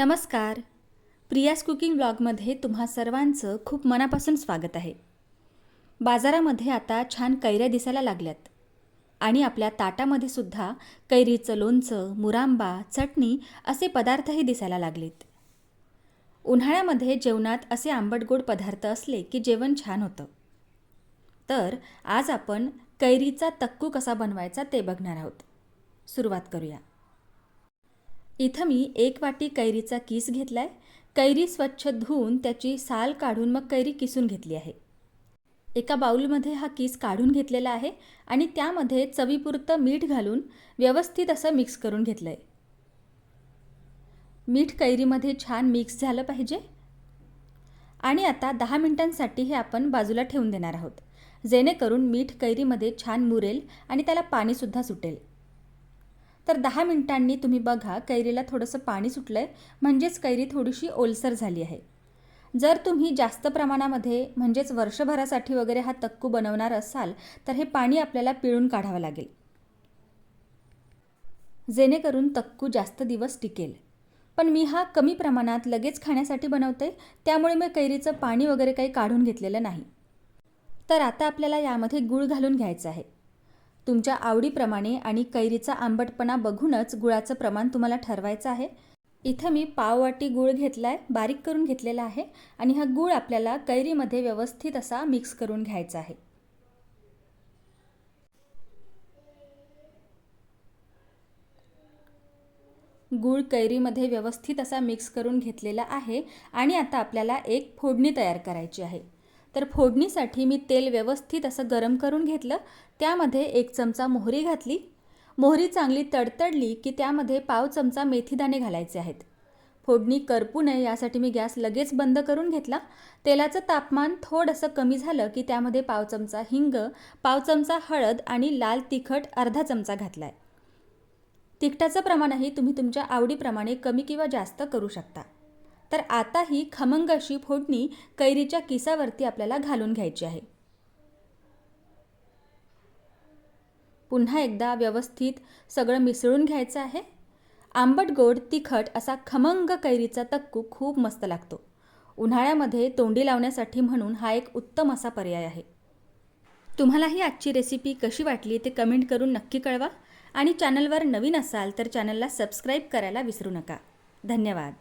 नमस्कार. प्रियास कुकिंग ब्लॉगमध्ये तुम्हा सर्वांचं खूप मनापासून स्वागत आहे. बाजारामध्ये आता छान कैऱ्या दिसायला लागल्यात. आणि आपल्या ताटामध्ये सुद्धा कैरीचं लोणचं मुरांबा चटणी असे पदार्थही दिसायला लागलेत. उन्हाळ्यामध्ये जेवणात असे आंबट गोड पदार्थ असले की जेवण छान होतं. तर आज आपण कैरीचा तक्कू कसा बनवायचा ते बघणार आहोत. सुरुवात करूया. इथं मी एक वाटी कैरीचा किस घेतला आहे कैरी स्वच्छ धुवून त्याची साल काढून मग कैरी किसून घेतली आहे. एका बाउलमध्ये हा किस काढून घेतलेला आहे आणि त्यामध्ये चवीपुरतं मीठ घालून व्यवस्थित असं मिक्स करून घेतलं आहे मीठ कैरीमध्ये छान मिक्स झालं पाहिजे. आणि आता दहा मिनिटांसाठी हे आपण बाजूला ठेवून देणार आहोत. जेणेकरून मीठ कैरीमध्ये छान मुरेल आणि त्याला पाणीसुद्धा सुटेल. तर दहा मिनिटांनी तुम्ही बघा कैरीला थोडंसं पाणी सुटलं आहे म्हणजेच कैरी थोडीशी ओलसर झाली आहे. जर तुम्ही जास्त प्रमाणामध्ये म्हणजेच वर्षभरासाठी वगैरे हा तक्कू बनवणार असाल तर हे पाणी आपल्याला पिळून काढावं लागेल. जेणेकरून तक्कू जास्त दिवस टिकेल. पण मी हा कमी प्रमाणात लगेच खाण्यासाठी बनवते त्यामुळे मी कैरीचं पाणी वगैरे काही काढून घेतलेलं नाही. तर आता आपल्याला यामध्ये गूळ घालून घ्यायचं आहे. तुमच्या आवडीप्रमाणे आणि कैरीचा आंबटपणा बघूनच गुळाचं प्रमाण तुम्हाला ठरवायचं आहे. इथं मी पाववाटी गूळ घेतला आहे बारीक करून घेतलेला आहे आणि हा गूळ आपल्याला कैरीमध्ये व्यवस्थित असा मिक्स करून घ्यायचा आहे. गूळ कैरीमध्ये व्यवस्थित असा मिक्स करून घेतलेला आहे आणि आता आपल्याला एक फोडणी तयार करायची आहे. तर फोडणीसाठी मी तेल व्यवस्थित असं गरम करून घेतलं. त्यामध्ये एक चमचा मोहरी घातली. मोहरी चांगली तडतडली की त्यामध्ये पाव चमचा मेथीदाणे घालायचे आहेत. फोडणी करपू नये यासाठी मी गॅस लगेच बंद करून घेतला. तेलाचं तापमान थोडंसं कमी झालं की त्यामध्ये पाव चमचा हिंग पाव चमचा हळद आणि लाल तिखट अर्धा चमचा घातला आहे तिखटाचं प्रमाणही तुम्ही तुमच्या आवडीप्रमाणे कमी किंवा जास्त करू शकता. तर आता ही खमंग अशी फोडणी कैरीच्या किसावरती आपल्याला घालून घ्यायची आहे. पुन्हा एकदा व्यवस्थित सगळं मिसळून घ्यायचं आहे. आंबट गोड तिखट असा खमंग कैरीचा तक्कू खूप मस्त लागतो. उन्हाळ्यामध्ये तोंडी लावण्यासाठी म्हणून हा एक उत्तम असा पर्याय आहे. तुम्हाला ही आजची रेसिपी कशी वाटली ते कमेंट करून नक्की कळवा. आणि चॅनलवर नवीन असाल तर चॅनलला सबस्क्राईब करायला विसरू नका. धन्यवाद.